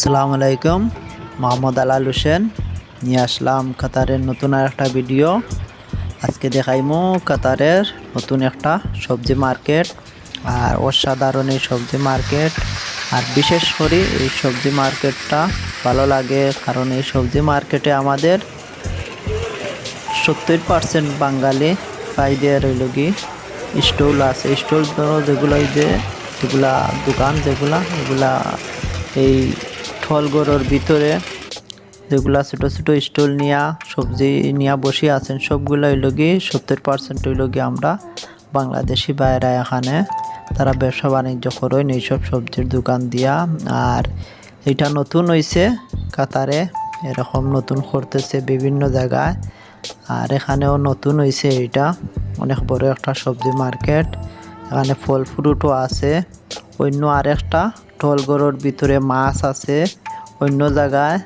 আসসালামু আলাইকুম, মোহাম্মদ আলাল হোসেন। নিয়ে আসলাম কাতারের নতুন আর একটা ভিডিও। আজকে দেখাইমু কাতারের নতুন একটা সবজি মার্কেট আর অসাধারণ এই সবজি মার্কেট। আর বিশেষ করে এই সবজি মার্কেটটা ভালো লাগে কারণ এই সবজি মার্কেটে আমাদের সত্তর পার্সেন্ট বাঙালি পাইদের রইল কি স্টল আছে। স্টল ধরো যেগুলো যে, যেগুলা দোকান যেগুলা, এগুলা এই ঠলগড়ের ভিতরে যেগুলা ছোটো ছোটো স্টল নিয়া, সবজি নিয়া বসে আছেন, সবগুলো হইল কি, সত্তর পার্সেন্ট হইল কি আমরা বাংলাদেশি বাইরা এখানে। তারা ব্যবসা বাণিজ্য করেন, এইসব সবজির দোকান দিয়া। আর এটা নতুন হইছে কাতারে, এরকম নতুন করতেছে বিভিন্ন জায়গায়। আর এখানেও নতুন হয়েছে এটা অনেক বড় একটা সবজি মার্কেট। এখানে ফল ফ্রুটও আছে। অন্য আরেকটা টোলগড়ের ভিতরে মাছ আছে। অন্য জায়গায়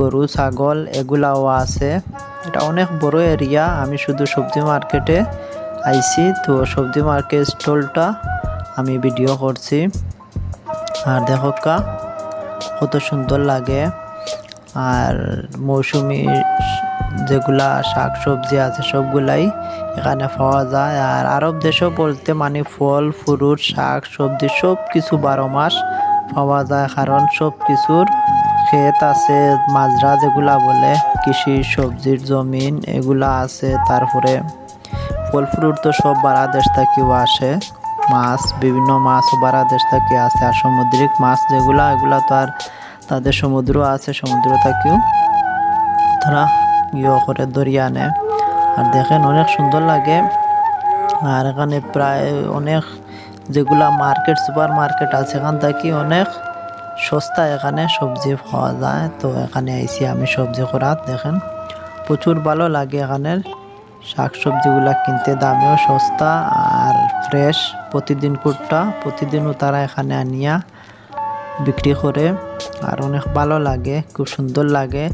গরু, ছাগল এগুলাও আছে। এটা অনেক বড় এরিয়া আমি শুধু সবজি মার্কেটে আইছি। তো সবজি মার্কেট স্টলটা আমি ভিডিও করছি। আর দেখো কা, কত সুন্দর লাগে। আর মৌসুমি যেগুলা শাক সবজি আছে, সবগুলাই এখানে পাওয়া যায়। আর আরব দেশেও বলতে মানে ফল, ফ্রুট শাক সবজি সব কিছু বারো মাস পাওয়া যায়, কারণ সব কিছুর ক্ষেত আছে মাজরা যেগুলা বলে, কৃষি সবজির জমিন এগুলা আছে, তারপরে ফল ফ্রুট তো সব বাংলাদেশ থেকেও আসে, মাছ, বিভিন্ন মাছও বাংলাদেশ থেকে আসে, আর সামুদ্রিক মাছ যেগুলা, এগুলা তো আর তাদের সমুদ্র আছে, সমুদ্র থেকেও তারা ইয়ে করে দরিয়া আনে আর দেখেন, অনেক সুন্দর লাগে, আর এখানে প্রায় অনেক যেগুলা মার্কেট সুপার মার্কেট আছে, এখান থেকে অনেক সস্তা এখানে সবজি পাওয়া যায়। তো এখানে আইসি আমি সবজি করাত দেখেন। প্রচুর ভালো লাগে এখানের শাক সবজিগুলা কিনতে দামেও সস্তা আর ফ্রেশ প্রতিদিন কুটটা, প্রতিদিনও তারা এখানে আনিয়া বিক্রি করে। আর অনেক ভালো লাগে, খুব সুন্দর লাগে।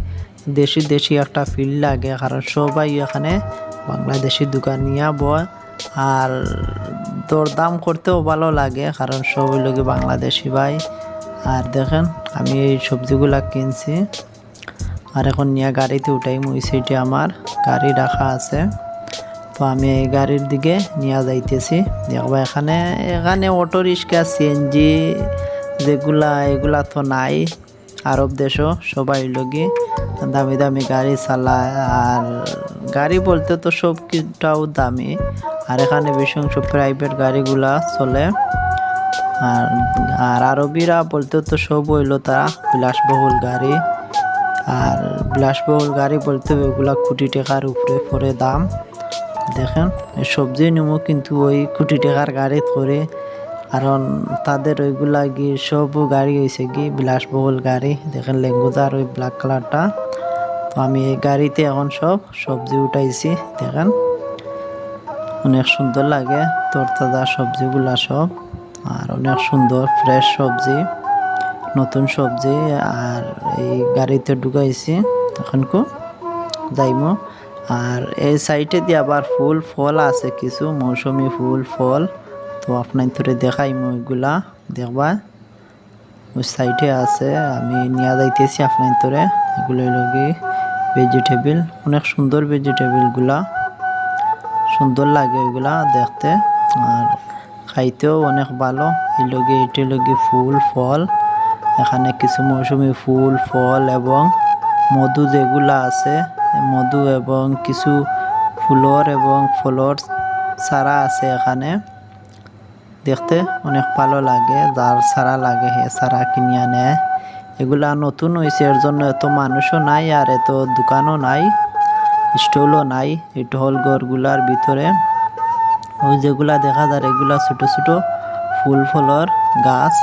দেশি দেশি একটা ফিল লাগে, কারণ সবাই এখানে বাংলাদেশি দোকান নিয়ে বয়। আর দরদাম করতেও ভালো লাগে, কারণ সবাই লোকে বাংলাদেশি ভাই। আর দেখেন, আমি এই সবজিগুলা কিনছি। আর এখন নিয়ে গাড়িতে উঠাই ওই সাইডে আমার গাড়ি রাখা আছে। তো আমি এই গাড়ির দিকে নিয়ে যাইতেছি। দেখব এখানে এখানে অটো রিক্সা সিএনজি যেগুলা, এগুলা তো নাই। আরব দেশও সবাই লগি দামি দামি গাড়ি চালায় আর গাড়ি বলতে তো সব কিছুটাও দামি। আর এখানে বেশি অংশ প্রাইভেট গাড়িগুলা চলে। আর আর আরবিরা বলতে তো সব হইল তারা বিলাসবহুল গাড়ি। আর বিলাসবহুল গাড়ি বলতে ওইগুলা কোটি টাকার উপরে পরে দাম। দেখেন সবজি নিমো কিন্তু ওই কোটি টাকার গাড়ি করে কারণ তাদের ওইগুলা গিয়ে সব গাড়ি হয়েছে কি বিলাসবহুল গাড়ি। দেখেন লেঙ্গুদার ওই ব্ল্যাক কালারটা তো আমি এই গাড়িতে এখন সব সবজি উঠাইছি, দেখেন। অনেক সুন্দর লাগে, তরতাজা সবজিগুলা সব, আর অনেক সুন্দর ফ্রেশ সবজি, নতুন সবজি, আর এই গাড়িতে ঢুকাইছি এখন কো, যাইমো। আর এই সাইডে দিয়ে আবার ফুল, ফল আছে, কিছু মৌসুমি ফুল, ফল, তো আপনার ধরে দেখাইমো এগুলা দেখবা। ওই সাইডে আছে, আমি নিয়ে যাইতেছি আপনার ধরে এগুলো লগে ভেজিটেবিল অনেক সুন্দর ভেজিটেবিলগুলা সুন্দর লাগে ওইগুলা দেখতে। আর খাইতেও অনেক ভালো। এই লগে এটি লগে ফুল, ফল। এখানে কিছু মৌসুমি ফুল, ফল এবং মধু যেগুলা আছে, মধু এবং কিছু ফুলর এবং ফলর সারা আছে এখানে। দেখতে অনেক ভালো লাগে, যার সারা লাগে হে সারা কিনিয়া নেয়। এগুলা নতুন হয়েছে এর জন্য এত মানুষও নাই আর এত দোকানও নাই, স্টলও নাই। এই ঢোল ঘরগুলার ভিতরে। ওই যেগুলা দেখা যায়, এগুলা ছোট ছোট ফুল ফলর গাছ,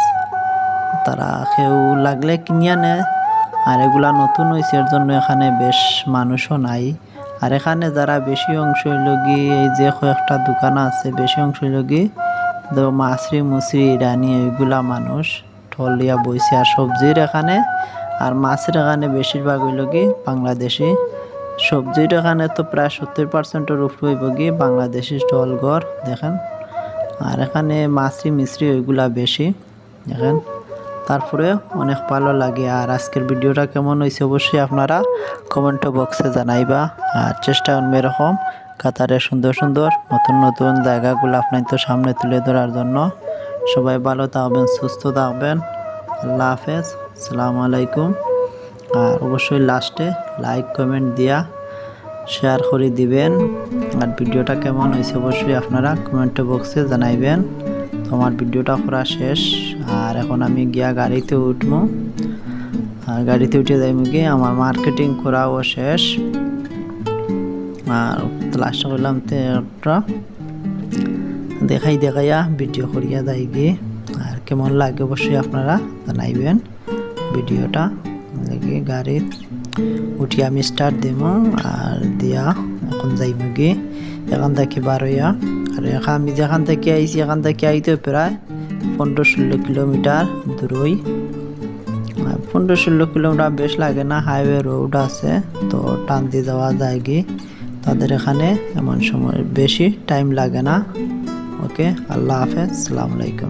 তারা কেউ লাগলে কিনিয়া নেয় আর এগুলা নতুন হয়েছে এর জন্য এখানে বেশ মানুষও নাই। আর এখানে যারা বেশি অংশ লগি এই যে কয়েকটা দোকান আছে, বেশি অংশ লগি তো মাছরি মুসরি ইরানি এইগুলা মানুষ। ঠল দিয়া বইছে আর সবজির এখানে। আর মাছের এখানে বেশিরভাগ হইল কি বাংলাদেশি। সবজির এখানে তো প্রায় সত্তর পার্সেন্টের উপর হইব কি বাংলাদেশি স্টল ঘর, দেখেন। আর এখানে মাছরি মিশ্রি ওইগুলা বেশি, দেখেন। তারপরে অনেক ভালো লাগে। আর আজকের ভিডিওটা কেমন হয়েছে অবশ্যই আপনারা কমেন্ট বক্সে জানাইবা। আর চেষ্টা করবে এরকম কাতারে সুন্দর সুন্দর নতুন নতুন জায়গাগুলো আপনার তো সামনে তুলে ধরার জন্য। সবাই ভালো থাকবেন, সুস্থ থাকবেন। আল্লাহ হাফেজ। আসসালামু আলাইকুম। আর অবশ্যই লাস্টে লাইক, কমেন্ট দিয়া শেয়ার করে দিবেন। আর ভিডিওটা কেমন হয়েছে অবশ্যই আপনারা কমেন্ট বক্সে জানাইবেন। তো আমার ভিডিওটা করা শেষ। আর এখন আমি গিয়া গাড়িতে উঠবো। আর গাড়িতে উঠে যাইব গিয়ে আমার মার্কেটিং করাও শেষ। আর লাস্টে করলাম তেটা দেখাই দেখাইয়া ভিডিও করিয়া দেয় গিয়ে। আর কেমন লাগে অবশ্যই আপনারা জানাইবেন ভিডিওটা। দেখি গাড়ির উঠি আমি স্টার্ট দিব আর দিয়া এখন যাইব গিয়ে। এখান থেকে বার হইয়া। আর এখন আমি যেখান থেকে আইছি, এখান থেকে আইতে প্রায় পনেরো ষোলো কিলোমিটার দূরই। পনেরো ষোলো কিলোমিটার বেশ লাগে না হাইওয়ে রোড আছে। তো টান দিয়ে যাওয়া যায় কি তাদের এখানে এমন সময় বেশি টাইম লাগে না। ওকে? আল্লাহ হাফেজ আলাইকুম।